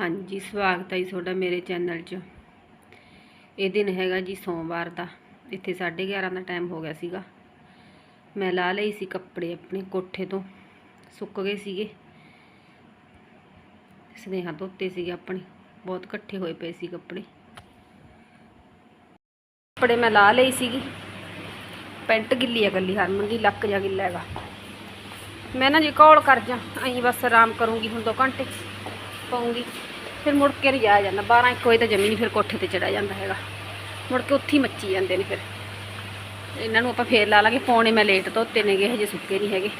ਹਾਂਜੀ, ਸਵਾਗਤ ਹੈ ਜੀ ਤੁਹਾਡਾ ਮੇਰੇ ਚੈਨਲ 'ਚ। ਇਹ ਦਿਨ ਹੈਗਾ ਜੀ ਸੋਮਵਾਰ ਦਾ। ਇੱਥੇ 11:30 ਦਾ ਟਾਈਮ ਹੋ ਗਿਆ ਸੀਗਾ। ਮੈਂ ਲਾ ਲਈ ਸੀ ਕੱਪੜੇ ਆਪਣੇ ਕੋਠੇ ਤੋਂ। ਸੁੱਕ ਗਏ ਸੀਗੇ। ਸਨੇਹਾ ਧੋਤੇ ਸੀਗੇ ਆਪਣੇ। ਬਹੁਤ ਇਕੱਠੇ ਹੋਏ ਪਏ ਸੀ ਕੱਪੜੇ। ਕੱਪੜੇ ਮੈਂ ਲਾ ਲਈ ਸੀਗੀ। ਪੈਂਟ ਗਿੱਲੀ ਹੈ ਗੱਲੀ ਹਰਮਨ ਦੀ, ਲੱਕ ਜਾ ਗਿੱਲਾ ਹੈਗਾ। ਮੈਂ ਨਾ ਜੀ ਕਾਲ ਕਰ ਜਾ ਅਹੀਂ ਬਸ ਆਰਾਮ ਕਰੂੰਗੀ ਹੁਣ 2 ਘੰਟੇ। ਪਾਉਂਗੀ। ਫਿਰ ਮੁੜ ਕੇ ਰਜਾ ਜਾਂਦਾ। 12 1 ਵਜੇ ਤਾਂ ਜਮੀ ਨਹੀਂ ਫਿਰ ਕੋਠੇ ਤੇ ਚੜਾ ਜਾਂਦਾ ਹੈਗਾ। ਮੁੜ ਕੇ ਉੱਥੇ ਮੱਚੀ ਜਾਂਦੇ ਨੇ ਫਿਰ। ਇਹਨਾਂ ਨੂੰ ਆਪਾਂ ਫੇਰ ਲਾ ਲਾਂਗੇ। ਪੌਣੇ ਮੈਂ ਲੇਟ ਧੋਤੇ ਨੇਗੇ, ਹਜੇ ਸੁੱਕੇ ਨਹੀਂ ਹੈਗੇ।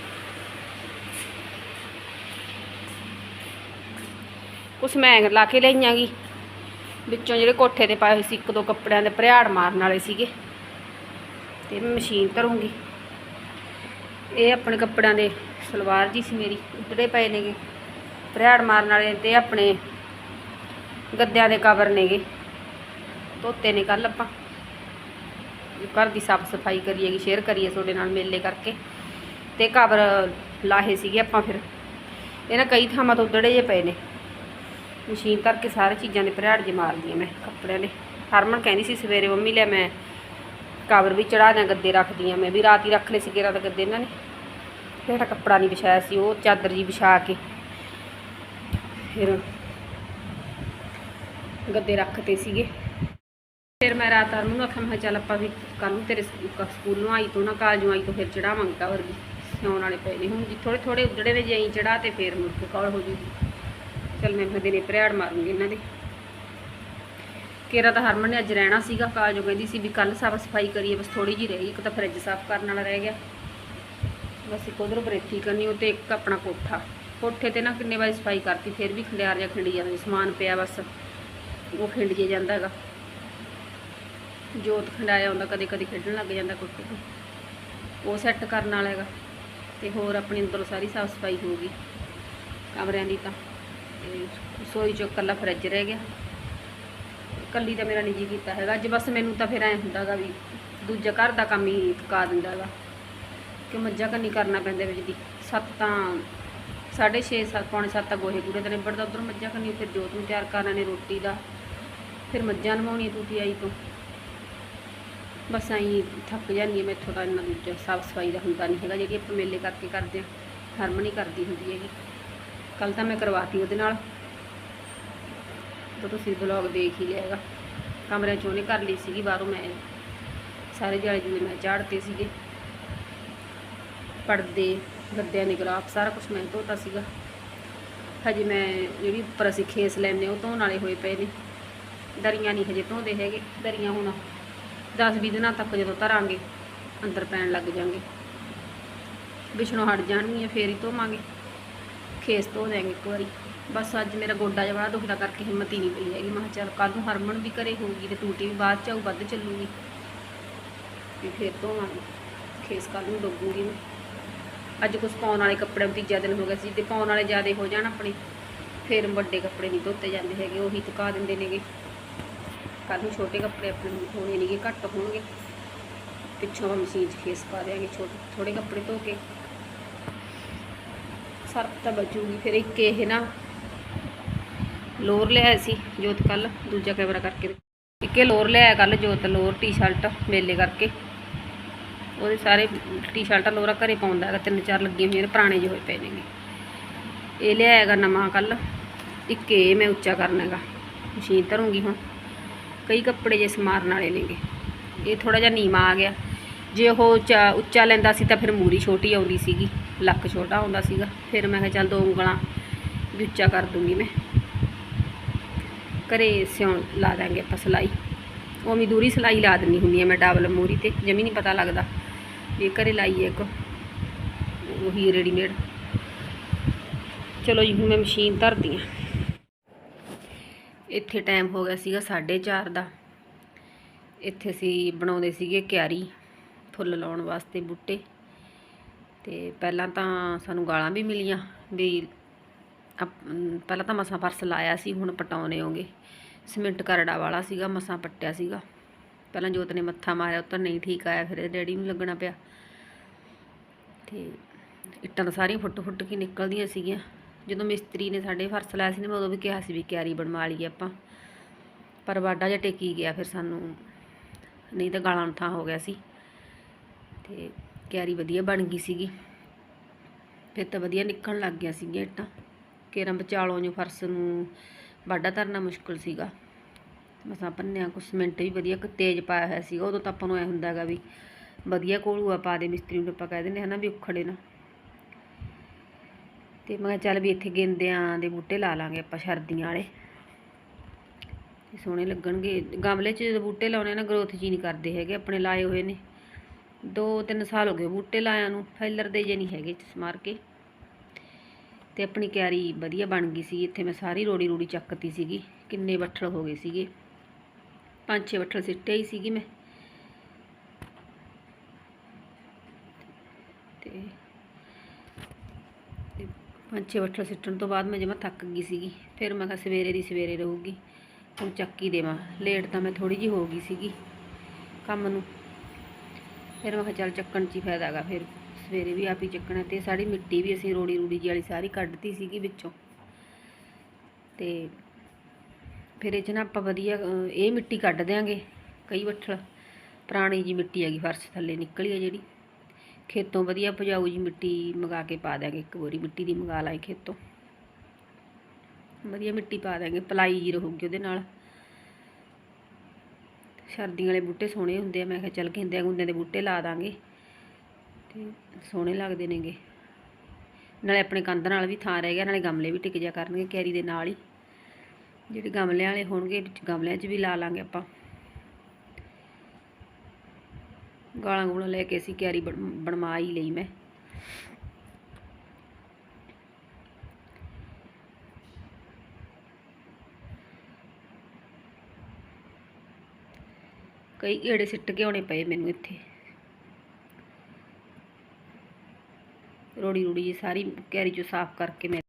ਕੁਛ ਮੈਂ ਲਾ ਕੇ ਲਈਆਂਗੀ। ਵਿੱਚੋਂ ਜਿਹੜੇ ਕੋਠੇ ਤੇ ਪਾਏ ਹੋਏ ਸੀ, ਇੱਕ ਦੋ ਕੱਪੜਿਆਂ ਦੇ ਭਰਿਆੜ ਮਾਰਨ ਵਾਲੇ ਸੀਗੇ। ਤੇ ਮੈਂ ਮਸ਼ੀਨ ਧਰੂੰਗੀ। ਇਹ ਆਪਣੇ ਕੱਪੜਿਆਂ ਦੇ ਸਲਵਾਰ ਜੀ ਸੀ ਮੇਰੀ। ਉਧੜੇ ਪਏ ਨੇਗੇ। ਭਰਿਆੜ ਮਾਰਨ ਵਾਲੇ ਤੇ ਆਪਣੇ ਗੱਦਿਆਂ ਦੇ ਕਵਰ ਨੇਗੇ। ਧੋਤੇ ਨੇ ਕੱਲ ਆਪਾਂ ਘਰ ਦੀ ਸਾਫ਼ ਸਫ਼ਾਈ ਕਰੀਏਗੀ ਸ਼ੇਅਰ ਕਰੀਏ ਤੁਹਾਡੇ ਨਾਲ ਮੇਲੇ ਕਰਕੇ। ਤੇ ਕਵਰ ਲਾਹੇ ਸੀਗੇ ਆਪਾਂ ਫਿਰ। ਇਹਨਾਂ ਕਈ ਥਾਵਾਂ ਤੋਂ ਉਧੜੇ ਜੇ ਪਏ ਨੇ। ਮਸ਼ੀਨ ਧਰ ਕੇ ਸਾਰੇ ਚੀਜ਼ਾਂ ਦੇ ਭਰਿਆੜ ਜੇ ਮਾਰਦੀ ਆ ਮੈਂ ਕੱਪੜਿਆਂ ਦੇ। ਹਰਮਨ ਕਹਿੰਦੀ ਸੀ ਸਵੇਰੇ, ਮੰਮੀ ਲੈ ਮੈਂ ਕਵਰ ਵੀ ਚੜਾ ਦਿਆਂ, ਗੱਦੇ ਰੱਖਦੀ ਆ ਮੈਂ। ਵੀ ਰਾਤ ਹੀ ਰੱਖ ਲਏ ਸੀਗੇ ਰਾਤ ਗੱਦੇ ਇਹਨਾਂ ਨੇ। ਜਿਹੜਾ ਕੱਪੜਾ ਨਹੀਂ ਵਿਛਾਇਆ ਸੀ, ਉਹ ਚਾਦਰ ਜੀ ਵਿਛਾ ਕੇ ਫਿਰ ਗੱਦੇ ਰੱਖਤੇ ਸੀਗੇ। ਫਿਰ ਮੈਂ ਰਾਤ ਹਰਮਨ ਨੂੰ ਆਖਿਆ, ਮੈਂ ਕਿਹਾ ਚੱਲ ਆਪਾਂ ਵੀ ਕੱਲ ਨੂੰ ਤੇਰੇ ਸਕੂ- ਕ- ਸਕੂਲੋਂ ਆਈ ਤੋਂ ਨਾ, ਕਾਲਜੋਂ ਆਈ ਤੋਂ ਫਿਰ ਚੜਾਵਾਂਗੇ ਕਵਰ ਵੀ। ਸਿਉਣ ਵਾਲੇ ਪਏ ਨੇ। ਹੁਣ ਜੀ ਥੋੜੇ ਥੋੜੇ ਉਜੜੇ ਨੇ ਜੇ ਚੜਾ ਤੇ ਫਿਰ ਮੁੜ ਕੇ ਕੌਲ ਹੋ ਜੂਗੀ ਚੱਲ ਮੈਂ ਫਿਰ ਦਿਨੇ ਭਰਿਆੜ ਮਾਰੂੰਗੀ ਇਹਨਾਂ ਦੇ। ਕੇਰਾ ਤਾਂ ਹਰਮਨ ਨੇ ਅੱਜ ਰਹਿਣਾ ਸੀਗਾ, ਕਾਲਜੋਂ ਕਹਿੰਦੀ ਸੀ ਵੀ ਕੱਲ ਸਾਫ਼ ਸਫ਼ਾਈ ਕਰੀਏ, ਬਸ ਥੋੜੀ ਜੀ ਰਹੀ, ਇੱਕ ਤਾਂ ਫਰਿੱਜ ਸਾਫ਼ ਕਰਨ ਵਾਲਾ ਰਹਿ ਗਿਆ। ਬਸ ਇੱਕ ਉਧਰ ਬਰੇਤੀ ਕਰਨੀ, ਉਹ ਤੇ ਇੱਕ ਆਪਣਾ ਕੋਠਾ। ਕੋਠੇ ਤੇ ਨਾ ਕਿੰਨੇ ਵਾਰੀ ਸਫ਼ਾਈ ਕਰਤੀ, ਫਿਰ ਵੀ ਖੰਡਿਆਰ ਜਾਂ ਖਿੰਡੀ ਜਾਂਦਾ, ਸਮਾਨ ਪਿਆ ਬਸ। ਉਹ ਖਿੰਡ ਜੇ ਜਾਂਦਾ ਹੈਗਾ। ਜੋਤ ਖੰਡਾਇਆ ਹੁੰਦਾ ਕਦੇ ਕਦੇ ਖੇਡਣ ਲੱਗ ਜਾਂਦਾ ਕੋਠੇ ਤੇ। ਉਹ ਸੈੱਟ ਕਰਨ ਵਾਲਾ ਹੈਗਾ। ਤੇ ਹੋਰ ਆਪਣੇ ਅੰਦਰੋਂ ਸਾਰੀ ਸਾਫ਼ ਸਫ਼ਾਈ ਹੋ ਗਈ, ਕਮਰਿਆਂ ਦੀ ਤਾਂ। ਤੇ ਰਸੋਈ ਚੋਂ ਇਕੱਲਾ ਫਰਿੱਜ ਰਹਿ ਗਿਆ। ਕੱਲੀ ਤਾਂ ਮੇਰਾ ਨਿੱਜੀ ਕੀਤਾ ਹੈਗਾ। ਅੱਜ ਬਸ ਮੈਨੂੰ ਤਾਂ ਫਿਰ ਐ ਹੁੰਦਾਗਾ ਵੀ ਦੂਜਾ ਘਰ ਦਾ ਕੰਮ ਹੀ ਥਕਾ ਦਿੰਦਾ ਹੈਗਾ। ਕਿ ਮੱਝਾਂ ਕੰਨੀ ਕਰਨਾ ਪੈਂਦਾ ਵਿੱਚ ਦੀ। ਸੱਤ ਤਾਂ ਸਾਢੇ 6:30 7 ਪੌਣੇ 7 ਤੱਕ ਗੋਹੇ ਕੂੜੇ ਦਾ ਨਿਬੜਦਾ, ਉਧਰ ਮੱਝਾਂ ਕੰਨੀ ਫਿਰ ਜੋਤ ਨੂੰ ਤਿਆਰ ਕਰਨਾ ਨੇ ਰੋਟੀ ਦਾ। ਫਿਰ ਮੱਝਾਂ ਨਵਾਉਣੀਆਂ ਤੂਤੀ ਆਈ ਤੋਂ। ਬਸ ਆਈ ਥੱਕ ਜਾਂਦੀ ਹਾਂ ਮੈਥੋਂ ਤਾਂ ਇੰਨਾ ਦੂਜਾ, ਸਾਫ਼ ਸਫ਼ਾਈ ਦਾ ਹੁੰਦਾ ਨਹੀਂ ਹੈਗਾ ਜਿਹੜੀ ਆਪਾਂ ਮੇਲੇ ਕਰਕੇ ਕਰਦੇ ਹਾਂ ਹਰਮਨ ਹੀ ਕਰਦੀ ਹੁੰਦੀ ਹੈਗੀ। ਕੱਲ ਤਾਂ ਮੈਂ ਕਰਵਾਤੀ ਉਹਦੇ ਨਾਲ। ਤਾਂ ਤੁਸੀਂ ਬਲੌਗ ਦੇਖ ਹੀ ਲਿਆ ਹੈਗਾ। ਕਮਰਿਆਂ ਚੋਂ ਉਹਨੇ ਕਰ ਲਈ ਸੀਗੀ, ਬਾਹਰੋਂ ਮੈਂ ਸਾਰੇ ਜਾਲੇ ਜੂਲੇ ਮੈਂ ਝਾੜਤੇ ਸੀਗੇ। ਪਰਦੇ ਗੱਦਿਆਂ ਦੇ ਗਲਾਫ ਸਾਰਾ ਕੁਝ ਮੈਂ ਧੋਤਾ ਸੀਗਾ। ਹਜੇ ਮੈਂ ਜਿਹੜੀ ਉੱਪਰ ਅਸੀਂ ਖੇਸ ਲੈਂਦੇ ਉਹ ਧੋਣ ਵਾਲੇ ਹੋਏ ਪਏ ਨੇ। ਦਰੀਆਂ ਨਹੀਂ ਹਜੇ ਧੋਂਦੇ ਹੈਗੇ। ਦਰੀਆਂ ਹੁਣ 10-20 ਦਿਨਾਂ ਤੱਕ ਜਦੋਂ ਧਰਾਂਗੇ, ਅੰਦਰ ਪੈਣ ਲੱਗ ਜਾਣਗੇ। ਵਿਛਣੋਂ ਹਟ ਜਾਣਗੀਆਂ, ਫੇਰ ਹੀ ਧੋਵਾਂਗੇ। ਖੇਸ ਧੋ ਦਿਆਂਗੇ ਇੱਕ ਵਾਰੀ। ਬਸ ਅੱਜ ਮੇਰਾ ਗੋਡਾ ਜਿਹਾ ਬੜਾ ਦੁਖਦਾ ਕਰਕੇ ਹਿੰਮਤ ਹੀ ਨਹੀਂ ਪਈ ਹੈਗੀ। ਮੈਂ ਕਿਹਾ ਚੱਲ ਕੱਲ ਨੂੰ ਹਰਮਨ ਵੀ ਘਰੇ ਹੋਊਗੀ ਤੇ ਟੂਟੀ ਵੀ ਬਾਅਦ ਚ ਆਊ, ਵੱਧ ਚੱਲੂਗੀ। ਵੀ ਫੇਰ ਧੋਵਾਂਗੇ। ਖੇਸ ਕੱਲ ਨੂੰ ਡੋਗੂਗੀ ਮੈਂ ਅੱਜ ਕੁਛ ਪਾਉਣ ਵਾਲੇ ਕੱਪੜੇ ਤੀਜਾ ਦਿਨ ਹੋ ਗਿਆ ਸੀ ਤੇ ਪਾਉਣ ਵਾਲੇ ਜ਼ਿਆਦੇ ਹੋ ਜਾਣ ਆਪਣੇ, ਫਿਰ ਵੱਡੇ ਕੱਪੜੇ ਨਹੀਂ ਧੋਤੇ ਜਾਂਦੇ ਹੈਗੇ, ਉਹੀ ਥਕਾ ਦਿੰਦੇ ਨੇਗੇ। ਕੱਲ ਨੂੰ ਛੋਟੇ ਕੱਪੜੇ ਆਪਣੇ ਹੋਣੇ ਨੇਗੇ, ਘੱਟ ਹੋਣਗੇ। ਪਿੱਛੋਂ ਆਪਾਂ ਮਸ਼ੀਨ 'ਚ ਖੇਸ ਪਾ ਦਿਆਂਗੇ ਛੋਟੇ ਥੋੜੇ ਕੱਪੜੇ ਧੋ ਕੇ। ਸਰਪ ਤਾਂ ਬਚੂਗੀ, ਫਿਰ ਇੱਕ ਇਹ ਨਾ ਲੋਰ ਲਿਆਇਆ ਸੀ ਜੋਤ ਕੱਲ ਦੂਜਾ ਕੈਮਰਾ ਕਰਕੇ ਇੱਕ ਇਹ ਲੋਰ ਲਿਆਇਆ ਕੱਲ ਜੋਤ, ਲੋਰ, ਟੀ-ਸ਼ਰਟ ਮੇਲੇ ਕਰਕੇ। ਉਹਦੇ ਸਾਰੇ ਟੀ-ਸ਼ਰਟਾਂ ਲੋਰਾ ਘਰੇ ਪਾਉਂਦਾ ਹੈਗਾ, ਤਿੰਨ ਚਾਰ ਲੱਗੀਆਂ ਹੋਈਆਂ ਨੇ, ਪੁਰਾਣੇ ਜਿਹੇ ਹੋਏ ਪਏ ਨੇਗੇ। ਇਹ ਲਿਆਇਆ ਹੈਗਾ ਨਵਾਂ ਕੱਲ, ਇੱਕ ਇਹ ਮੈਂ ਉੱਚਾ ਕਰਨਾ ਹੈਗਾ, ਮਸ਼ੀਨ ਧਰੂੰਗੀ ਹੁਣ। ਕਈ ਕੱਪੜੇ ਜੇ ਸਮਾਰਨ ਵਾਲੇ ਨੇਗੇ। ਇਹ ਥੋੜਾ ਜਿਹਾ ਨੀਵਾ ਆ ਗਿਆ। ਜੇ ਉਹ ਉੱਚਾ ਉੱਚਾ ਲੈਂਦਾ ਸੀ ਤਾਂ ਫਿਰ ਮੂਰੀ ਛੋਟੀ ਆਉਂਦੀ ਸੀਗੀ, ਲੱਕ ਛੋਟਾ ਆਉਂਦਾ ਸੀਗਾ। ਫਿਰ ਮੈਂ ਕਿਹਾ ਚੱਲ ਦੋ ਉਂਗਲਾਂ ਵੀ ਉੱਚਾ ਕਰ ਦੂੰਗੀ ਮੈਂ। ਘਰੇ ਸਿਉਣ ਲਾ ਦਾਂਗੇ ਆਪਾਂ ਸਿਲਾਈ। ਉਵੇਂ ਦੂਰੀ ਸਿਲਾਈ ਲਾ ਦਿੰਦੀ ਹੁੰਦੀ ਆ ਮੈਂ ਡਬਲ ਮੂਰੀ ਤੇ, ਜਮੀ ਨਹੀਂ ਪਤਾ ਲੱਗਦਾ। ਇਹ ਘਰੇ ਲਾਈ ਇੱਕ। ਉਹੀ ਰੈਡੀਮੇਡ ਚਲੋ ਜੀ, ਹੁਣ ਮੈਂ ਮਸ਼ੀਨ ਧਰਦੀ ਹਾਂ। ਇੱਥੇ ਟਾਈਮ ਹੋ ਗਿਆ ਸੀਗਾ 4:30 ਦਾ। ਇੱਥੇ ਅਸੀਂ ਬਣਾਉਂਦੇ ਸੀਗੇ ਕਿਆਰੀ, ਫੁੱਲ ਲਾਉਣ ਵਾਸਤੇ ਬੂਟੇ। ਤੇ ਪਹਿਲਾਂ ਤਾਂ ਸਾਨੂੰ ਗਾਲਾਂ ਵੀ ਮਿਲੀਆਂ ਵੀ ਅਪ- ਪਹਿਲਾਂ ਤਾਂ ਮਸਾਂ ਪਰਸ ਲਾਇਆ ਸੀ, ਹੁਣ ਪਟਾਉਣੇ ਹੋਗੇ ਸਿਮੈਂਟ ਕਰੜਾ ਵਾਲਾ ਸੀਗਾ, ਮਸਾਂ ਪੱਟਿਆ ਸੀਗਾ। ਪਹਿਲਾਂ ਜੋਤ ਨੇ ਮੱਥਾ ਮਾਰਿਆ ਉਹ ਤਾਂ ਨਹੀਂ ਠੀਕ ਆਇਆ, ਫਿਰ ਡੈਡੀ ਨੂੰ ਲੱਗਣਾ ਪਿਆ। ਤੇ ਇੱਟਾਂ ਤਾਂ ਸਾਰੀਆਂ ਫੁੱਟ ਫੁੱਟ ਕੇ ਨਿਕਲਦੀਆਂ ਸੀਗੀਆਂ। ਜਦੋਂ ਮਿਸਤਰੀ ਨੇ ਸਾਡੇ ਫਰਸ਼ ਲਾਇਆ ਸੀ ਨਾ, ਮੈਂ ਉਦੋਂ ਵੀ ਕਿਹਾ ਸੀ ਵੀ ਕਿਆਰੀ ਬਣਵਾ ਲਈਏ ਆਪਾਂ। ਪਰ ਵਾਡਾ ਜਿਹਾ ਟੇਕੀ ਗਿਆ, ਫਿਰ ਸਾਨੂੰ ਨਹੀਂ ਤਾਂ ਗਾਲਾਂ ਨੂੰ ਥਾਂ ਹੋ ਗਿਆ ਸੀ। ਤੇ ਕਿਆਰੀ ਵਧੀਆ ਬਣ ਗਈ ਸੀਗੀ। ਫਿਰ ਤਾਂ ਵਧੀਆ ਨਿਕਲਣ ਲੱਗ ਗਿਆ ਸੀਗੀਆਂ ਇੱਟਾਂ। ਕੇਰਾਂ ਵਿਚਾਲੋਂ ਜੋ ਫਰਸ਼ ਨੂੰ ਵਾਡਾ ਧਰਨਾ ਮੁਸ਼ਕਲ ਸੀਗਾ। ਮਸਾਂ ਪੰਨਿਆ ਕੁਛ ਮਿੰਟ ਵੀ ਵਧੀਆ ਕੁ ਤੇਜ਼ ਪਾਇਆ ਹੋਇਆ ਸੀਗਾ, ਉਦੋਂ ਤਾਂ ਆਪਾਂ ਨੂੰ ਐ ਹੈਗਾ ਵੀ ਵਧੀਆ ਕੋਲੂਆ ਪਾ ਦੇ ਮਿਸਤਰੀ ਨੂੰ ਆਪਾਂ ਕਹਿ ਦਿੰਦੇ ਹਨਾ ਵੀ ਉਖੜੇ ਨਾ। ਤੇ ਮੈਂ ਕਿਹਾ ਚੱਲ ਵੀ ਇੱਥੇ ਗੇਂਦਿਆਂ ਦੇ ਬੂਟੇ ਲਾ ਲਾਂਗੇ ਆਪਾਂ ਸਰਦੀਆਂ ਵਾਲੇ। ਸੋਹਣੇ ਲੱਗਣਗੇ। ਗਮਲੇ 'ਚ ਜਦੋਂ ਬੂਟੇ ਲਾਉਣੇ ਨਾ ਗਰੋਥ ਜੀ ਨਹੀਂ ਕਰਦੇ ਹੈਗੇ, ਆਪਣੇ ਲਾਏ ਹੋਏ ਨੇ। ਦੋ ਤਿੰਨ ਸਾਲ ਹੋ ਗਏ ਬੂਟੇ ਲਾਇਆ ਨੂੰ ਫੈਲਰ ਦੇ ਜੇ ਨਹੀਂ ਹੈਗੇ ਸਮਾਰ ਕੇ। ਤੇ ਆਪਣੀ ਕਿਆਰੀ ਵਧੀਆ ਬਣ ਗਈ ਸੀ, ਇੱਥੇ ਮੈਂ ਸਾਰੀ ਰੋੜੀ ਰੋੜੀ ਚੱਕਤੀ ਸੀਗੀ, ਕਿੰਨੇ ਬੱਠਲ ਹੋ ਗਏ ਸੀਗੇ। ਪੰਜ ਛੇ ਬੱਠਲ ਸਿੱਟੇ ਹੀ ਸੀਗੀ ਮੈਂ। ਤੇ ਪੰਜ ਛੇ ਬੱਠਲ ਸਿੱਟਣ ਤੋਂ ਬਾਅਦ ਮੈਂ ਜਮਾ ਥੱਕ ਗਈ ਸੀਗੀ। ਫਿਰ ਮੈਂ ਕਿਹਾ ਸਵੇਰੇ ਦੀ ਸਵੇਰੇ ਰਹੂਗੀ, ਹੁਣ ਚੱਕੀ ਦੇਵਾਂ। ਲੇਟ ਤਾਂ ਮੈਂ ਥੋੜੀ ਜੀ ਹੋ ਗਈ ਸੀਗੀ ਕੰਮ ਨੂੰ। ਫਿਰ ਮੈਂ ਕਿਹਾ ਚੱਲ ਚੱਕਣ 'ਚ ਹੀ ਫਾਇਦਾ ਹੈਗਾ, ਫਿਰ ਸਵੇਰੇ ਵੀ ਆਪ ਹੀ ਚੱਕਣਾ ਤੇ ਸਾਡੀ ਮਿੱਟੀ ਵੀ ਅਸੀਂ ਰੋੜੀ ਰੂੜੀ ਜੀ ਵਾਲੀ ਸਾਰੀ ਕੱਢਤੀ ਸੀਗੀ ਵਿੱਚੋਂ। ਤੇ ਫਿਰ ਇਹ 'ਚ ਨਾ ਆਪਾਂ ਵਧੀਆ ਇਹ ਮਿੱਟੀ ਕੱਢ ਦਿਆਂਗੇ, ਕਈ ਬੱਠਲ ਪੁਰਾਣੀ ਜੀ ਮਿੱਟੀ ਹੈਗੀ, ਫਰਸ਼ ਥੱਲੇ ਨਿਕਲੀ ਹੈ ਜਿਹੜੀ। ਖੇਤੋਂ ਵਧੀਆ ਭਜਾਊ ਜੀ ਮਿੱਟੀ ਮੰਗਾ ਕੇ ਪਾ ਦਿਆਂਗੇ, ਇੱਕ ਵਾਰੀ ਮਿੱਟੀ ਦੀ ਮੰਗਾ ਲਾਏ ਖੇਤੋਂ। ਵਧੀਆ ਮਿੱਟੀ ਪਾ ਦਿਆਂਗੇ, ਪਲਾਈ ਜੀ ਰਹੂਗੀ ਉਹਦੇ ਨਾਲ। ਸਰਦੀਆਂ ਵਾਲੇ ਬੂਟੇ ਸੋਹਣੇ ਹੁੰਦੇ ਆ, ਮੈਂ ਕਿਹਾ ਚੱਲ ਗੇਂਦਿਆਂ ਗੁੰਦਿਆਂ ਦੇ ਬੂਟੇ ਲਾ ਦਾਂਗੇ। ਤੇ ਸੋਹਣੇ ਲੱਗਦੇ ਨੇਗੇ। ਨਾਲੇ ਆਪਣੇ ਕੰਧ ਨਾਲ ਵੀ ਥਾਂ ਰਹਿ ਗਿਆ, ਨਾਲੇ ਗਮਲੇ ਵੀ ਟਿਕ ਜਾ ਕਰਨਗੇ, ਕੈਰੀ ਦੇ ਨਾਲ ਹੀ। ਜਿਹੜੇ ਗਮਲਿਆਂ ਵਾਲੇ ਹੋਣਗੇ, ਵਿੱਚ ਗਮਲਿਆਂ 'ਚ ਵੀ ਲਾ ਲਾਂਗੇ ਆਪਾਂ। ਗਾਲਾਂ ਗੂਲਾਂ ਲੈ ਕੇ ਅਸੀਂ ਕਿਆਰੀ ਬਣ- ਬਣਵਾ ਹੀ ਲਈ ਮੈਂ। ਕਈ ਏੜੇ ਸਿੱਟ ਕੇ ਆਉਣੇ ਪਏ ਮੈਨੂੰ ਇੱਥੇ। ਰੋੜੀ ਰੋੜੀ ਜੀ ਸਾਰੀ ਕਿਆਰੀ ਚੋਂ ਸਾਫ਼ ਕਰਕੇ ਮੈਂ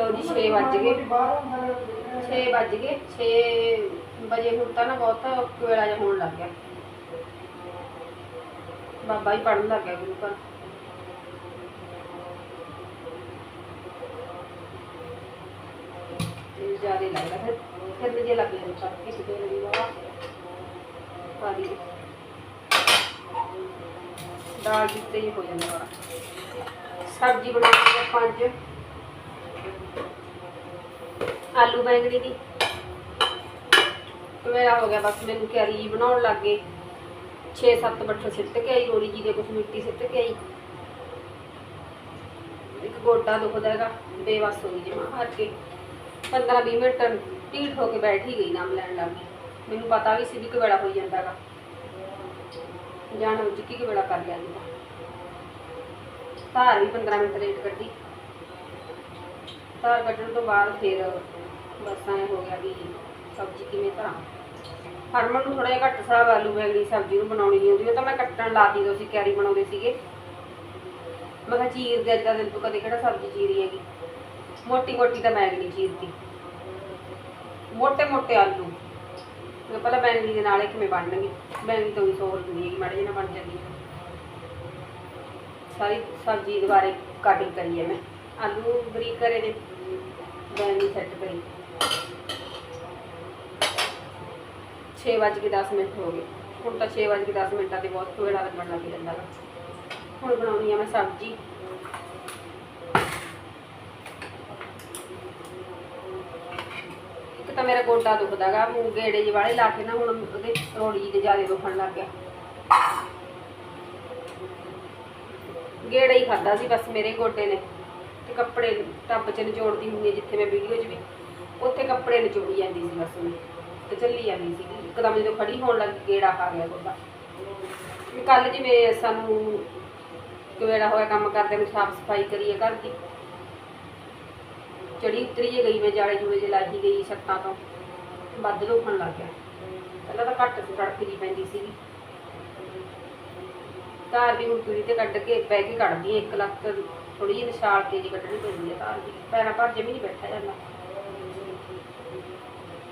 ਲਓ ਜੀ 6 ਵੱਜ ਗਏ। 6 ਵੱਜ ਗਏ। 6 ਵਜੇ ਹੁਣ ਤਾਂ ਨਾ ਬਹੁਤ ਵੇਲਾ ਜਿਹਾ ਹੋਣ ਲੱਗ ਗਿਆ। ਬਾਬਾ ਹੀ ਪੜਨ ਲੱਗ ਗਿਆ ਗੁਰੂ ਘਰ ਤੇ ਜ਼ਿਆਦਾ ਲੱਗਦਾ। ਫਿਰ ਫਿਰ ਜੇ ਲੱਗ ਜਾਂਦਾ ਚੱਕ ਕਿਸੇ ਦੇ ਲਈ ਵਾਵਾ ਪਾ ਦੀ ਦਾਲ ਜਿੱਤੇ ਹੀ ਹੋ ਜਾਂਦਾ ਵਾ ਸਬਜ਼ੀ ਬਣਾਉਣੀ ਹੈ ਪੰਜ ਆਲੂ ਬੈਂਗਣੀ ਦੀ। ਮੇਰਾ ਹੋ ਗਿਆ ਬਸ ਮੈਨੂੰ ਕਿਆਰੀ ਬਣਾਉਣ ਲੱਗ ਗਏ। 6-7 ਬੱਠਲ ਸਿੱਟ ਕੇ ਆਈ ਰੋੜੀ ਜੀ ਦੇ ਕੁਛ ਮਿੱਟੀ ਸਿੱਟ ਕੇ ਆਈ। ਇੱਕ ਗੋਡਾ ਦੁਖਦਾ ਹੈਗਾ, ਬੇਵਸ ਹੋ ਗਈ ਜਮਾ ਹਰ ਕੇ। 15-20 ਮਿੰਟ ਢੀਠ ਹੋ ਕੇ ਬੈਠ ਹੀ ਗਈ, ਨਾਮ ਲੈਣ ਲੱਗ ਗਈ। ਮੈਨੂੰ ਪਤਾ ਵੀ ਸੀ ਵੀ ਕਿ ਵੇਲਾ ਹੋਈ ਜਾਂਦਾ ਹੈਗਾ। ਜਾਣ ਵਿੱਚ ਕੀ ਵੇਲਾ ਕਰ ਲਿਆ ਜੀ। ਧਾਰ ਵੀ 15 ਮਿੰਟ ਲੇਟ ਕੱਢੀ। ਧਾਰ ਕੱਢਣ ਤੋਂ ਬਾਅਦ ਫਿਰ ਬਸ ਐਂ ਹੋ ਗਿਆ ਵੀ ਸਬਜ਼ੀ ਕਿਵੇਂ ਧਰਾਂ ਹਰਮਨ ਨੂੰ ਥੋੜਾ ਜਿਹਾ ਘੱਟ ਸਾਬ ਆਲੂ ਬੈਗਣੀ ਸਬਜ਼ੀ ਨੂੰ ਬਣਾਉਣੀ ਨਹੀਂ ਆਉਂਦੀ, ਉਹ ਤਾਂ ਮੈਂ ਕੱਟਣ ਲਾਤੀ ਜਦੋਂ ਅਸੀਂ ਕਿਆਰੀ ਬਣਾਉਂਦੇ ਸੀਗੇ। ਮੈਂ ਕਿਹਾ ਚੀਰ ਦੇ ਅੱਜ ਦਾ ਦਿਨ ਤੋਂ ਕਦੇ ਕਿਹੜਾ ਸਬਜ਼ੀ ਚੀਰੀ ਹੈਗੀ? ਮੋਟੀ ਮੋਟੀ ਤਾਂ ਬੈਗਣੀ ਚੀਰਤੀ ਮੋਟੇ ਮੋਟੇ ਆਲੂ। ਮੈਂ ਪਹਿਲਾਂ ਬੈਂਗਣੀ ਦੇ ਨਾਲ ਇਹ ਕਿਵੇਂ ਬਣਨਗੇ? ਬੈਂਗਣੀ ਤੋਂ ਵੀ ਸੋਲ ਹੁੰਦੀ ਹੈਗੀ, ਮਾੜੀ ਜਿਹੇ ਨਾ ਬਣ ਜਾਂਦੀ। ਸਾਰੀ ਸਬਜ਼ੀ ਦੁਬਾਰੇ ਕਟਿੰਗ ਕਰੀ ਹੈ ਮੈਂ। ਆਲੂ ਬਰੀਕ ਕਰੇ ਨੇ, ਬੈਂਗਣੀ ਸੈੱਟ ਕਰੀ। 6 ਵੱਜ ਕੇ 10 ਮਿੰਟ ਹੋ ਗਏ। ਹੁਣ ਤਾਂ 6 ਵੱਜ ਕੇ 10 ਮਿੰਟਾਂ ਤੇ ਬਹੁਤ ਵੇੜਾ ਲੱਗਣ ਲੱਗ ਜਾਂਦਾ ਹੁਣ ਬਣਾਉਣੀ ਆ ਮੈਂ ਸਬਜ਼ੀ। ਇੱਕ ਤਾਂ ਮੇਰਾ ਗੋਡਾ ਦੁਖਦਾਗਾ ਮੂੰਹ ਗੇੜੇ ਜਿਹੇ ਵਾਲੇ ਲਾ ਕੇ ਨਾ ਹੁਣ ਉਹਦੇ ਰੋੜੀ ਦੇ ਜ਼ਿਆਦਾ ਦੁਖਣ ਲੱਗ ਗਿਆ। ਗੇੜਾ ਹੀ ਖਾਦਾ ਸੀ ਬਸ ਮੇਰੇ ਗੋਡੇ ਨੇ ਤੇ ਕੱਪੜੇ ਟੱਬ ਚ ਨਿਚੋੜਦੀ ਹੁੰਦੀ ਜਿੱਥੇ ਮੈਂ ਵੀਡੀਓ 'ਚ ਵੀ। ਉੱਥੇ ਕੱਪੜੇ ਨਿਚੋੜੀ ਜਾਂਦੀ ਸੀ ਬਸ ਮੈਂ ਤੇ ਚੱਲੀ ਜਾਂਦੀ ਸੀ। ਇੱਕਦਮ ਜਦੋਂ ਖੜੀ ਹੋਣ ਲੱਗੀ ਗੇੜਾ ਖਾ ਗਿਆ ਗੋਡਾ। ਕੱਲ ਜਿਵੇਂ ਸਾਨੂੰ ਕਵੇੜਾ ਹੋਇਆ ਕੰਮ ਕਰਦੇ ਨੂੰ ਸਾਫ਼ ਸਫ਼ਾਈ ਕਰੀਏ ਘਰ ਦੀ। ਚੜੀ ਉਤਰੀ ਗਈ ਮੈਂ, ਜਾਲੇ ਜੂਲੇ ਜੇ ਲਾਹੀ ਗਈ ਛੱਤਾਂ ਤੋਂ। ਵੱਧ ਦੁਖਣ ਲੱਗ ਗਿਆ। ਪਹਿਲਾਂ ਤਾਂ ਘੱਟ ਸੜਕ ਜੀ ਪੈਂਦੀ ਸੀਗੀ। ਧਾਰ ਵੀ ਹੁਣ ਪੂਰੀ ਤੇ ਕੱਢ ਕੇ ਬਹਿ ਕੇ ਕੱਢਦੀ ਇੱਕ ਲੱਖ ਥੋੜੀ ਜਿਹੀ ਨਿਸ਼ਾਲ ਕੇ ਜੀ ਕੱਢਣੀ ਪੈਂਦੀ ਹੈ ਧਾਰ ਦੀ ਪੈਰਾਂ ਭਰ ਜਮੀ ਨਹੀਂ ਬੈਠਾ ਜਾਂਦਾ।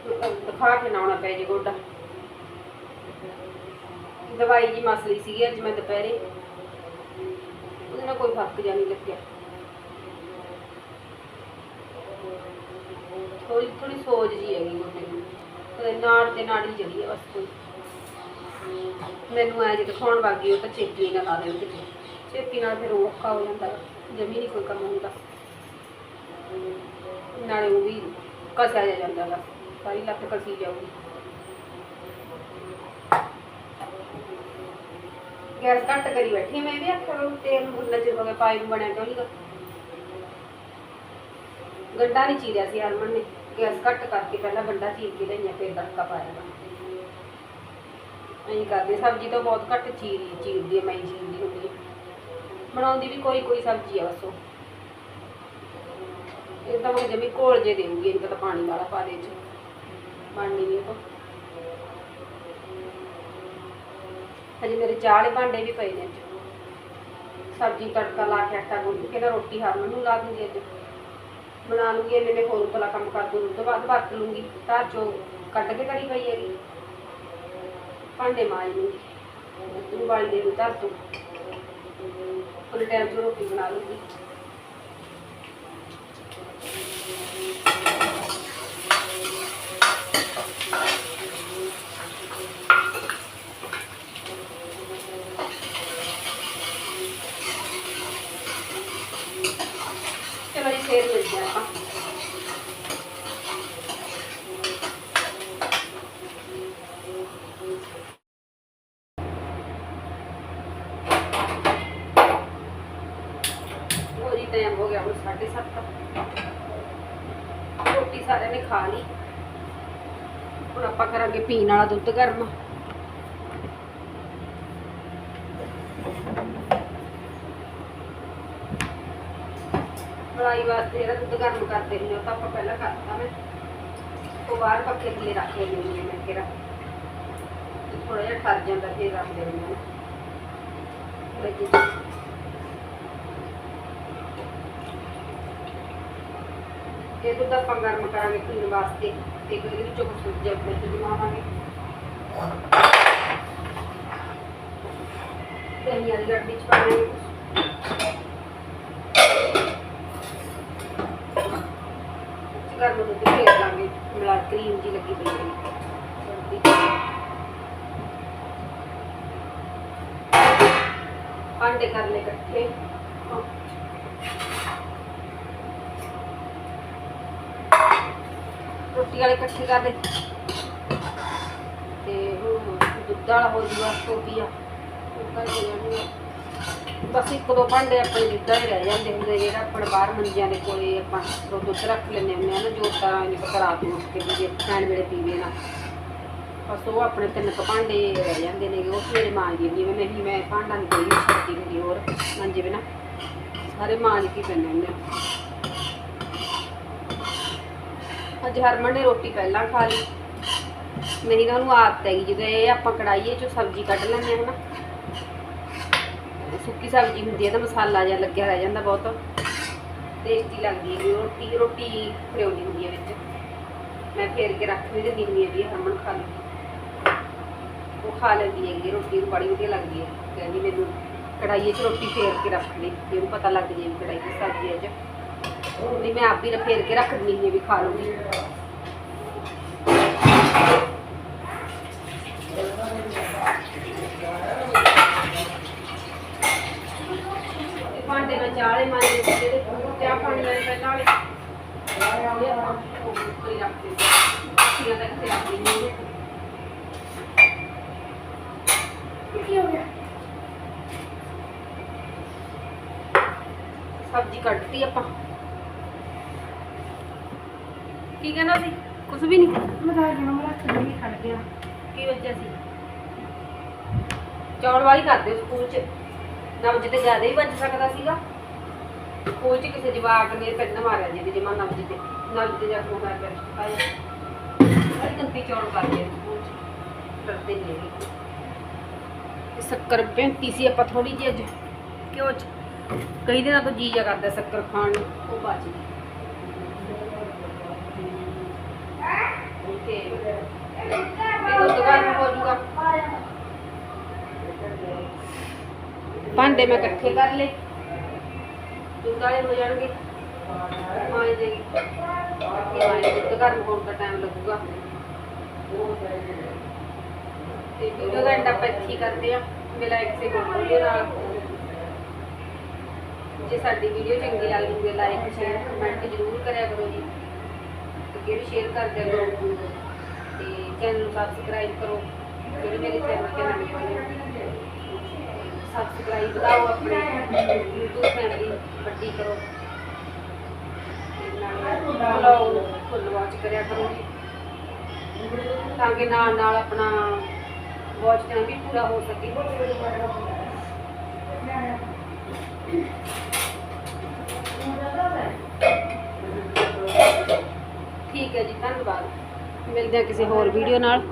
ਦਿਖਾ ਕੇ ਨਾਉਣਾ ਪੈ ਜੇ ਗੋਡਾ। ਦਵਾਈ ਜੀ ਮਸਲੀ ਸੀਗੀ ਅੱਜ ਮੈਂ ਦੁਪਹਿਰੇ। ਨਾਲ ਕੋਈ ਫ਼ਰਕ ਜਿਹਾ ਨਹੀਂ ਲੱਗਿਆ। ਥੋੜੀ ਥੋੜੀ ਸੋਜ ਜੀ ਹੈਗੀ ਗੋਡੇ ਨੂੰ ਤੇ ਨਾੜ ਤੇ ਨਾੜੀ ਜਿਹੜੀ ਆ ਬਸ ਕੋਈ। ਮੈਨੂੰ ਐ ਜੇ ਦਿਖਾਉਣ ਵਾਗੀ ਉਹ ਤਾਂ ਛੇਤੀ ਨਾਲ ਲਾ ਦੇਣ ਕਿਤੇ। ਛੇਤੀ ਨਾਲ ਫਿਰ ਉਹ ਔਖਾ ਹੋ ਜਾਂਦਾ। ਜਮੀ ਨਹੀਂ ਕੋਈ ਕੰਮ ਹੁੰਦਾ। ਨਾਲੇ ਉਹ ਵੀ ਕਸਿਆ ਜਾ ਜਾਂਦਾ ਗਾ ਸਾਰੀ ਲੱਤ ਕਸੀ ਜਾਊਗੀ। ਗੈਸ ਘੱਟ ਕਰੀ ਬੈਠੀ ਮੈਂ ਵੀ ਆਖਿਆ ਤੇਲ ਨੂੰ ਚਿਰ ਹੋ ਗਿਆ ਪਾਈਪ ਬਣਿਆ ਕਿਉਂ ਨਹੀਂ ਗਾ ਨਹੀਂ ਚੀਰਿਆ ਸੀ ਹਰਮਨ ਨੇ, ਗੈਸ ਘੱਟ ਕਰਕੇ ਪਹਿਲਾਂ ਗੰਡਾ ਚੀਰ ਕੇ ਲਈਆਂ ਫਿਰ ਤੜਕਾ ਪਾਇਆ। ਅਸੀਂ ਕਰਦੇ, ਸਬਜ਼ੀ ਤਾਂ ਬਹੁਤ ਘੱਟ ਚੀਰੀ, ਚੀਰਦੀ ਮੈਂ ਚੀਰਦੀ ਹੁੰਦੀ ਹਾਂ ਬਣਾਉਂਦੀ ਵੀ ਕੋਈ ਕੋਈ ਸਬਜ਼ੀ ਆ ਬਸ ਉਹ। ਇਹ ਤਾਂ ਮੈਂ ਜਮੀ ਘੋਲ ਜੇ ਦੇਊਗੀ ਇਹਨੂੰ ਤਾਂ ਪਾਣੀ ਵਾਲਾ ਪਾ ਦੇ ਚ ਬਣਨੀ ਨਹੀਂ ਉਹ ਹਜੇ ਮੇਰੇ ਚਾਹ ਵਾਲੇ ਭਾਂਡੇ ਵੀ ਪਏ ਨੇ ਅੱਜ। ਸਬਜ਼ੀ ਤੜਕਾ ਲਾ ਕੇ ਆਟਾ ਗੁੰਨ ਕੇ ਨਾ ਰੋਟੀ ਹਰਮਨ ਨੂੰ ਲਾ ਦੂੰਗੀ ਅੱਜ। ਬਣਾ ਲੂੰਗੀ ਇਹਨੇ ਮੈਂ ਹੋਰ ਭਲਾ ਕੰਮ ਕਰ ਦੂੰ ਤੋਂ ਬਾਅਦ ਵਰਤ ਲੂੰਗੀ ਧਰ ਚੋ ਕੱਢ ਕੇ ਕਰੀ ਪਈ ਹੈਗੀ। ਭਾਂਡੇ ਮਾਂਜ ਲੂੰਗੀ। ਤੂੰ ਵਾਲੀ ਦੇ ਨੂੰ ਤੂੰ ਉਹਨੇ ਟਾਈਮ ਤੋਂ ਰੋਟੀ ਬਣਾ ਲੂੰਗੀ ਚਲੋ ਜੀ ਫੇਰ ਮਿਲਦੇ ਆਪਾਂ। ਉਹ ਟਾਈਮ ਹੋ ਗਿਆ ਹੁਣ 7:30 ਰੋਟੀ ਸਾਰਿਆਂ ਨੇ ਖਾ ਲਈ। ਹੁਣ ਆਪਾਂ ਕਰਾਂਗੇ ਪੀਣ ਵਾਲਾ ਦੁੱਧ ਗਰਮ। ਮਲਾਈ ਵਾਸਤੇ ਜਿਹੜਾ ਦੁੱਧ ਗਰਮ ਕਰਦੇ ਹੁੰਦੇ ਉਹ ਤਾਂ ਆਪਾਂ ਪਹਿਲਾਂ ਕਰਤਾ ਮੈਂ। ਉਹ ਬਾਹਰ ਪੱਕੇ ਥੱਲੇ ਰੱਖ ਕੇ ਲੈਣੀ ਮੈਂ ਕਿਹਾ ਥੋੜਾ ਜਿਹਾ ਠਰ ਜਾਂਦਾ ਫਿਰ ਰੱਖ ਦੇ ਦਿੰਦੇ ਹਾਂ। ਲੱਗੀ ਇਹ ਦੁੱਧ ਆਪਾਂ ਗਰਮ ਕਰਾਂਗੇ ਪੀਣ ਵਾਸਤੇ ਤੇ ਕੋਈ ਇਹਦੇ ਵਿੱਚੋਂ ਕੁਝ ਸਬਜ਼ੀਆਂ ਵਿੱਚ ਜਮਾਵਾਂਗੇ ਦਹੀਂ ਵਾਲੀ ਗੱਡੀ ਚ ਪਾਵਾਂਗੇ ਕੁਛ। ਗਰਮ ਦੁੱਧ ਫੇਰ ਲਾਂਗੇ ਮਿਲਾ ਕਰੀਮ ਜੀ ਲੱਗੀ ਪਈ ਹੈ ਭਾਂਡੇ ਕਰ ਲੈ ਇਕੱਠੇ ਰੋਟੀ ਵਾਲੇ ਇਕੱਠੇ ਕਰ ਲੈ ਤੇ ਹੁਣ ਦੁੱਧ ਵਾਲਾ ਹੋ ਜੂਗਾ ਟੋਪੀਆ ਉਹ ਕਰਕੇ ਜਾਣਗੇ ਬਸ ਇੱਕ ਦੋ ਭਾਂਡੇ ਆਪਣੇ ਜਿੱਦਾਂ ਹੀ ਰਹਿ ਜਾਂਦੇ ਹੁੰਦੇ ਜਿਹੜਾ ਆਪਣੇ ਬਾਹਰ ਮੰਜਿਆਂ ਦੇ ਕੋਲੇ ਆਪਾਂ ਦੋ ਦੁੱਧ ਰੱਖ ਲੈਂਦੇ ਹੁੰਦੇ ਆ ਨਾ, ਜੋ ਤਾਂ ਨਹੀਂ ਪਤਾ ਰਾਤ ਨੂੰ ਕੇ ਵੀ ਜੇ ਖਾਣ ਵੇਲੇ ਪੀਵੇ ਨਾ। ਬਸ ਉਹ ਆਪਣੇ ਤਿੰਨ ਕੁ ਭਾਂਡੇ ਰਹਿ ਜਾਂਦੇ ਨੇ, ਉਹ ਸਵੇਰੇ ਮਾਂਜ ਦਿੰਦੀ ਮੈਂ ਨਹੀਂ, ਮੈਂ ਭਾਂਡਾ ਨਹੀਂ ਕੋਈ ਛੱਡਦੀ ਹੁੰਦੀ ਹੋਰ, ਮੰਜੇ ਬਿਨਾ। ਸਾਰੇ ਮਾਂਜ ਕੇ ਪੈਂਦੇ ਹੁੰਦੇ ਆ। ਅੱਜ ਹਰਮਨ ਨੇ ਰੋਟੀ ਪਹਿਲਾਂ ਖਾ ਲਈ। ਨਹੀਂ ਤਾਂ ਉਹਨੂੰ ਆਦਤ ਹੈਗੀ ਜਦੋਂ ਇਹ ਆਪਾਂ ਕੜਾਈਏ ਚੋਂ ਸਬਜ਼ੀ ਕੱਢ ਲੈਂਦੇ ਹਾਂ ਨਾ ਸੁੱਕੀ ਸਬਜ਼ੀ ਹੁੰਦੀ ਹੈ ਤਾਂ ਮਸਾਲਾ ਜਿਹਾ ਲੱਗਿਆ ਰਹਿ ਜਾਂਦਾ ਬਹੁਤ। ਟੇਸਟੀ ਲੱਗਦੀ ਹੈ ਰੋਟੀ ਰੋਟੀ ਫਰਿਆਉਂਦੀ ਹੁੰਦੀ ਹੈ ਵਿੱਚ। ਮੈਂ ਫੇਰ ਕੇ ਰੱਖ ਵੀ ਦਿੰਦੀ ਹੁੰਦੀ ਹੈ ਵੀ ਹਰਮਨ ਖਾ ਲਈ ਉਹ ਖਾ ਲੈਂਦੀ ਹੈਗੀ ਰੋਟੀ ਨੂੰ ਬੜੀ ਵਧੀਆ ਲੱਗਦੀ ਹੈ। ਕਹਿੰਦੀ ਮੈਨੂੰ ਕੜਾਈਏ 'ਚ ਰੋਟੀ ਫੇਰ ਕੇ ਰੱਖ ਲਈ ਜੇ ਉਹਨੂੰ ਪਤਾ ਲੱਗ ਜੇ ਵੀ ਕੜਾਈ 'ਚ ਸਬਜ਼ੀ ਹੈ 'ਚ। ਨਹੀਂ ਮੈਂ ਆਪ ਵੀ ਫੇਰ ਕੇ ਰੱਖ ਦਿੰਦੀ ਹਾਂ ਵੀ ਖਾ ਲੂੰਗੀ ਭਾਂਡੇ ਮੈਂ ਚਾਲੇ ਮਾਰੇ ਜਿਹੜੇ ਚਾਹ ਪਾਣੀ ਵਾਲੇ ਪਹਿਲਾਂ ਵਾਲੇ। ਇਹ ਆਪਾਂ ਉੱਪਰ ਹੀ ਰੱਖ ਦਿੰਦੇ ਹਾਂ। ਸੀਆਂ ਤੱਕ ਤੇ ਰੱਖ ਸਬਜ਼ੀ ਕੱਟਤੀ ਆਪਾਂ। ਕੀ ਕਹਿੰਦਾ ਸੀ? ਕੁਝ ਵੀ ਨਹੀਂ। ਮੈਂ ਤਾਂ ਜਨਮ ਰੱਖ ਲਈ ਖੜ ਗਿਆ। ਕੀ ਵਜ੍ਹਾ ਸੀ? ਚੌਲ ਵਾਲੀ ਕਰਦੇ ਸਕੂਲ ਚ। ਨਬਜ ਤੇ ਜ਼ਿਆਦਾ ਹੀ ਵੱਜ ਸਕਦਾ ਸੀਗਾ। ਸਕੂਲ ਚ ਕਿਸੇ ਜਵਾਕ ਨੇ ਪਿੰਡ ਮਾਰਿਆ ਜਿਹਦੇ ਜਮਾ ਨਬਜ ਤੇ ਨਬਜ ਤੇ ਜਾ ਕੇ ਮਾਰ ਕਰ ਆਇਆ ਹਰ ਕੰਤੀ ਚੌਲ ਕਰਦੇ ਸਕੂਲ ਚ। ਡਰਦੇ ਨਹੀਂ ਤੇ ਸ਼ੱਕਰ ਪੈਂਤੀ ਸੀ ਆਪਾਂ ਥੋੜੀ ਜਿਹੀ ਅੱਜ। ਕਿਉਂ ਚ। ਕਈ ਦਿਨਾਂ ਤੋਂ ਜੀ ਜਾ ਕਰਦਾ ਸ਼ੱਕਰ ਖਾਣ ਨੂੰ। ਉਹ ਬਚ ਗਈ ਤੇ ਇਹ ਦੁੱਧ ਗਰਮ ਹੋ ਜਾਊਗਾ। ਭਾਂਡੇ ਮੈਂ ਇਕੱਠੇ ਕਰ ਲਏ। ਦੁੱਧ ਵਾਲੇ ਹੋ ਜਾਣਗੇ। ਮਾਏ ਦੇ ਮਾਏ ਦੁੱਧ ਗਰਮ ਹੋਣ ਦਾ ਟਾਈਮ ਲੱਗੂਗਾ। ਤੇ ਵੀਡੀਓ ਦਾ ਐਂਡ ਆਪਾਂ ਇੱਥੇ ਕਰਦੇ ਆ ਮੇਰਾ ਇੱਕ ਸੇ ਵੀਡੀਓ ਨਾਲ। ਜੇ ਸਾਡੀ ਵੀਡੀਓ ਚੰਗੀ ਲੱਗਦੀ ਹੈ ਲਾਈਕ ਸ਼ੇਅਰ ਕਮੈਂਟ ਜ਼ਰੂਰ ਕਰਿਆ ਕਰੋ ਜੀ। ਅੱਗੇ ਵੀ ਸ਼ੇਅਰ ਕਰ ਦਿਆ ਚੈਨਲ ਨੂੰ ਸਬਸਕ੍ਰਾਈਬ ਕਰੋ। ਜਿਹੜੇ ਮੇਰੇ ਚੈਨਲ ਤੇ ਨਵੇਂ ਹੋਏ ਸਬਸਕ੍ਰਾਈਬ ਵਧਾਓ ਆਪਣੇ YouTube ਫੈਮਿਲੀ ਵੱਡੀ ਕਰੋ। ਨਾਲ ਫੁੱਲ ਵਾਚ ਕਰਿਆ ਕਰੋ। ਤਾਂ ਕਿ ਨਾਲ ਨਾਲ ਆਪਣਾ ਵਾਚ ਟਾਈਮ ਵੀ ਪੂਰਾ ਹੋ ਸਕੇ। ਠੀਕ ਹੈ ਜੀ, ਧੰਨਵਾਦ। ਮਿਲਦੇ ਹਾਂ ਕਿਸੇ ਹੋਰ ਵੀਡੀਓ ਨਾਲ।